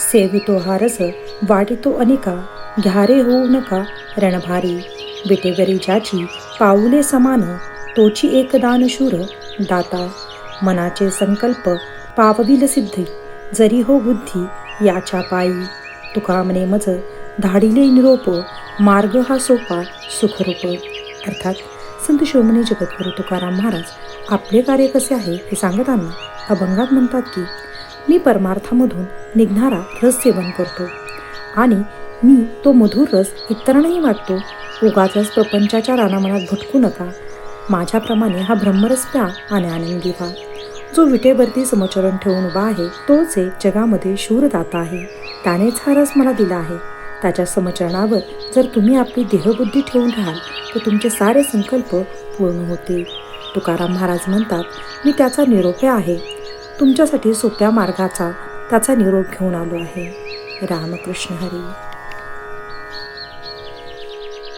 सेवितो हा रस वाटितो अनिका घ्यारे होऊ नका रणभारी विटेवरी ज्याची पाऊले समान तोची एक दानशूर दाता मनाचे संकल्प पावविल सिद्धी जरी हो बुद्धी याच्या पायी तुका म्हणे मज धाडिले निरोप मार्ग हा सोपा सुखरूप अर्थात संत शिरोमणी जगद्गुरू तुकाराम महाराज आपले कार्य कसे आहे हे सांगताना अभंगात म्हणतात की मी परमार्थामधून निघणारा रस सेवन करतो. आणि मी तो मधुर रस इतरांनाही वाटतो उगाचच प्रपंचाच्या रानामनात भटकू नका. माझ्याप्रमाणे हा ब्रह्मरस प्या आणि आनंदी व्हा. जो विटेवरती समचरण ठेवून उभा आहे तोच एक जगामध्ये शूरदाता आहे. त्यानेच हा रस मला दिला आहे. त्याच्या समचरणावर जर तुम्ही आपली देहबुद्धी ठेवून राहाल तर तुमचे सारे संकल्प पूर्ण होतील. तुकाराम महाराज म्हणतात मी त्याचा निरोप्या आहे तुमच्यासाठी सोप्या मार्गाचा त्याचा निरोप घेऊन आलो आहे. रामकृष्ण हरी.